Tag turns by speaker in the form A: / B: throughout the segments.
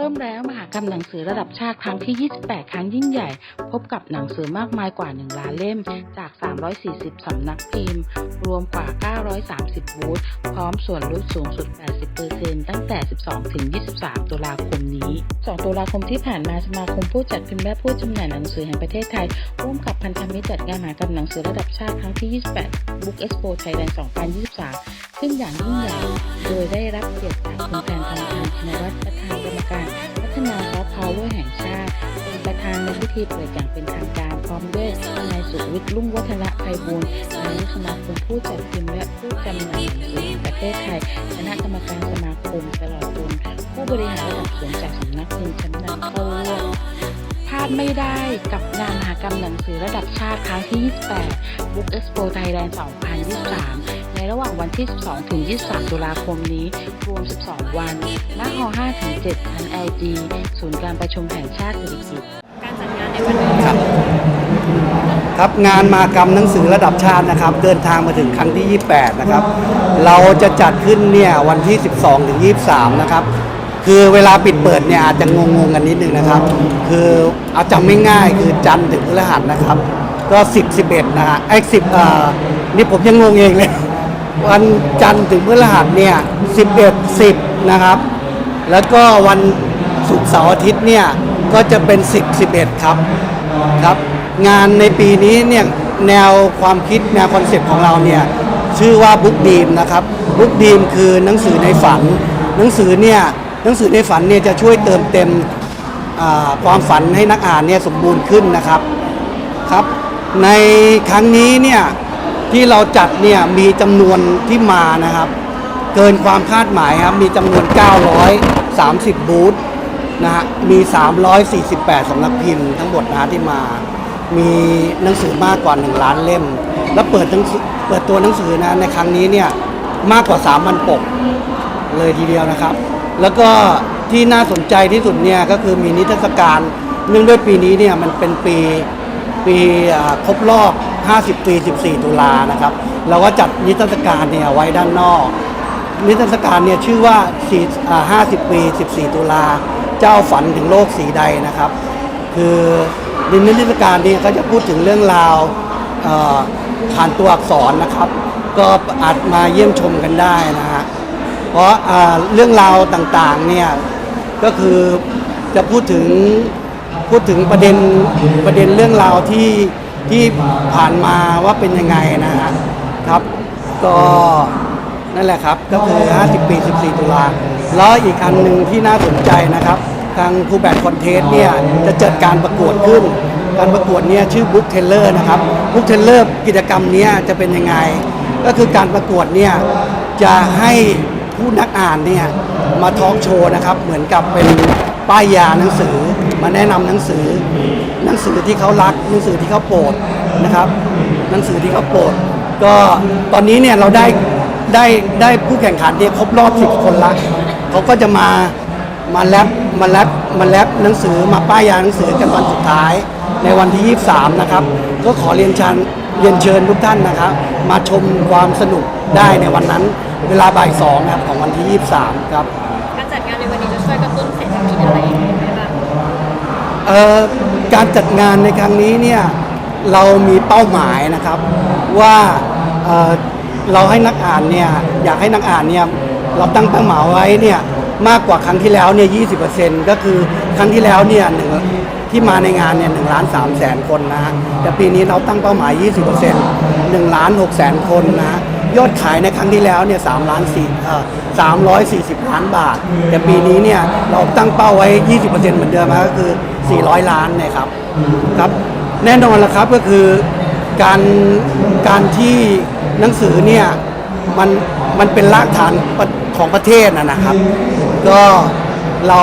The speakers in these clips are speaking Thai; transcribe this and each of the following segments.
A: เริ่มแล้วมหากรรมหนังสือระดับชาติครั้งที่ 28 ครั้งยิ่งใหญ่ พบกับหนังสือมากมายกว่า 1 ล้านเล่ม จาก 340 สำนักพิมพ์ รวมกว่า 930 บูธ พร้อมส่วนลดสูงสุด 80%ตั้งแต่ 12 ถึง 23 ตุลาคมนี้ 2 ตุลาคมที่ผ่านมาสมาคมผู้จัดพิมพ์และผู้จำหน่ายหนังสือแห่งประเทศไทย ร่วมกับพันธมิตรจัดงานมหากรรมหนังสือระดับชาติครั้งที่ 28 Book Expo Thailand 2023 ขึ้นอย่างยิ่งใหญ่ โดยได้รับเกียรติจากคุณแทนทองทานชินวัตรประธาน การพัฒนาซอฟต์พาวเวอร์แห่งชาติ เป็นประธานในพิธีเปิดอย่างเป็นทางการ พร้อมด้วยนายสุวิทย์ลุ่งวัฒนะไพบูลนายกสมาคมผู้จัดพิมพ์และผู้จำหน่ายหนังสือแห่งประเทศไทยคณะกรรมการสมาคมตลอดจนผู้บริหารระดับสูงจากสำนักพิมพ์ชั้นนำเข้าร่วมพลาดไม่ได้กับงานมหากรรมหนังสือระดับชาติครั้งที่ 28 Book Expo Thailand 2023 ระหว่างวันที่ 12 ถึง 23 ตุลาคมนี้ รวม 12 วันณห5ถึง7ชั้น LG ศูนย์การประชุมแห่งชาติสิริกิติ์
B: การจัดงานในวันนี้
C: ครับครับงานมากรรมหนังสือระดับชาตินะครับ เดินทางมาถึงครั้งที่ 28 นะครับ เราจะจัดขึ้นเนี่ยวันที่ 12 ถึง 23 นะครับคือเวลาปิดเปิดเนี่ยอาจจะงงๆกันนิดนึงนะครับ คือเอาจำไม่ง่ายคือจันทร์ถึงพฤหัสนะครับ ก็ 10 11 นะฮะไอ้10อ่านี่ผมยังงงเองเลย วันจันทร์ถึงพฤหัสเนี่ย 11 10 นะครับ แล้วก็วันศุกร์เสาร์อาทิตย์เนี่ย ก็จะเป็น 10 11 ครับครับ งานในปีนี้เนี่ย แนวความคิดแนวคอนเซ็ปต์ของเราเนี่ย ชื่อว่าบุ๊กดีมนะครับบุ๊กดีมคือหนังสือในฝัน หนังสือเนี่ยหนังสือในฝันเนี่ยจะช่วยเติมเต็มความฝันให้นักอ่านเนี่ยสมบูรณ์ขึ้นนะครับครับ ในครั้งนี้เนี่ย ที่เราจัดเนี่ยมีจำนวนที่มานะครับ เกินความคาดหมายครับ มีจำนวน 930 บูธนะฮะมี 348สำนักพิมพ์ทั้งหมดนะที่มา มีหนังสือมากกว่า 1 ล้านเล่ม แล้วเปิดหนังสือเปิดตัวหนังสือนะในครั้งนี้เนี่ยมากกว่า 3,000 ปก เลยทีเดียวนะครับ แล้วก็ที่น่าสนใจที่สุดเนี่ยก็คือมีนิทรรศการเนื่องด้วยปีนี้เนี่ยมันเป็นปี ปีครบรอบ 50 ปี 14 ตุลานะครับ เราก็จัดนิทรรศการเนี่ยไว้ด้านนอก นิทรรศการเนี่ยชื่อว่า 50 ปี 14 ตุลา เจ้าฝันถึงโลกสีใดนะครับ คือในนิทรรศการเนี่ยก็จะพูดถึงเรื่องราวผ่านตัวอักษรนะครับ ก็อาจมาเยี่ยมชมกันได้นะฮะ เพราะเรื่องราวต่างๆเนี่ยก็คือจะพูดถึง พูดถึงประเด็นประเด็นเรื่องราวที่ที่ผ่านมาว่าเป็นยังไงนะฮะครับ ก็นั่นแหละครับก็คือ 50 ปี 14 ตุลาแล้วอีกอันหนึ่งที่น่าสนใจนะครับ ทางคูแบทคอนเทสเนี่ยจะจัดการประกวดขึ้น การประกวดเนี่ยชื่อบุ๊กเทเลอร์นะครับบุ๊กเทเลอร์กิจกรรมเนี้ยจะเป็นยังไง ก็คือการประกวดเนี่ยจะให้ผู้นักอ่านเนี่ยมาทอล์กโชว์นะครับ เหมือนกับเป็น ป้ายยาหนังสือมาแนะนำหนังสือ หนังสือที่เขารักหนังสือที่เขาโปรดนะครับ หนังสือที่เขาโปรด ก็ตอนนี้เนี่ยเราได้ได้ได้ผู้แข่งขันเนี่ครบรอบ10คนละเขาก็จะมามาแลบมาแลบมาแลบหนังสือมาป้ายยาหนังสือกันวันสุดท้าย ในวันที่ 23 นะครับ ก็ขอเรียนเชิญเรียนเชิญทุกท่านนะครับ มาชมความสนุกได้ในวันนั้น เวลาบ่ายสองครับของวันที่ 23 ครับ
B: เอ่
C: อการจัดงานในครั้งนี้เนี่ยเรามีเป้าหมายนะครับว่าเอ่อเราให้นักอ่านเนี่ยอยากให้นักอ่านเนี่ยเราตั้งเป้าหมายไว้เนี่ยมากกว่าครั้งที่แล้วเนี่ย20%ก็คือครั้งที่แล้วเนี่ยหนึ่งที่มาในงานเนี่ยหนึ่งล้านสามแสนคนนะแต่ปีนี้เราตั้งเป้าหมาย 20% 1ล้าน6แสนคนนะ ยอดขายในครั้งที่แล้วเนี่ย3ล้าน4เอ่อ340ล้านบาท แต่ปีนี้เนี่ยเราตั้งเป้าไว้ 20%เหมือนเดิมนะก็คือ 400 ล้านนะครับครับ แน่นอนละครับก็คือการการที่หนังสือเนี่ยมันมันเป็นรากฐานของประเทศนะนะครับ ก็เรา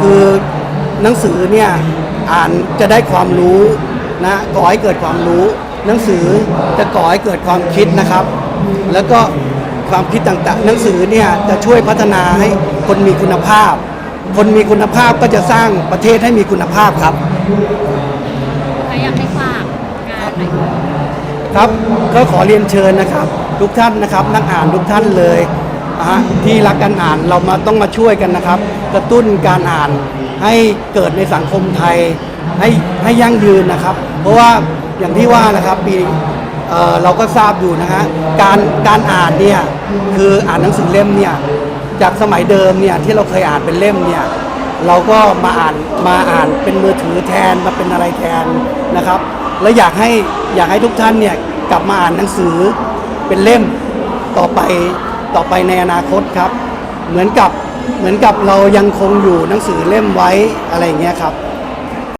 C: คือหนังสือเนี่ยอ่านจะได้ความรู้นะก่อให้เกิดความรู้ หนังสือจะก่อให้เกิดความคิดนะครับ แล้วก็ความคิดต่างๆ หนังสือเนี่ยจะช่วยพัฒนาให้คนมีคุณภาพ คนมีคุณภาพก็จะสร้างประเทศให้มีคุณภาพครับ
B: ใครอยากให้ฝากงานหน่อย
C: ครับก็ขอเรียนเชิญนะครับ ทุกท่านนะครับ นักอ่านทุกท่านเลยนะฮะที่รักการอ่านเรามาต้องมาช่วยกันนะครับ กระตุ้นการอ่านให้เกิดในสังคมไทย ให้ให้ยั่งยืนนะครับ เพราะว่าอย่างที่ว่านะครับปี เอ่อเราก็ทราบอยู่นะฮะการการอ่านเนี่ยคืออ่านหนังสือเล่มเนี่ยจากสมัยเดิมเนี่ยที่เราเคยอ่านเป็นเล่มเนี่ยเราก็มาอ่านมาอ่านเป็นมือถือแทนมาเป็นอะไรแทนนะครับ และอยากให้อยากให้ทุกท่านเนี่ยกลับมาอ่านหนังสือเป็นเล่มต่อไปต่อไปในอนาคตครับ เหมือนกับเหมือนกับเรายังคงอยู่หนังสือเล่มไว้อะไรอย่างเงี้ยครับ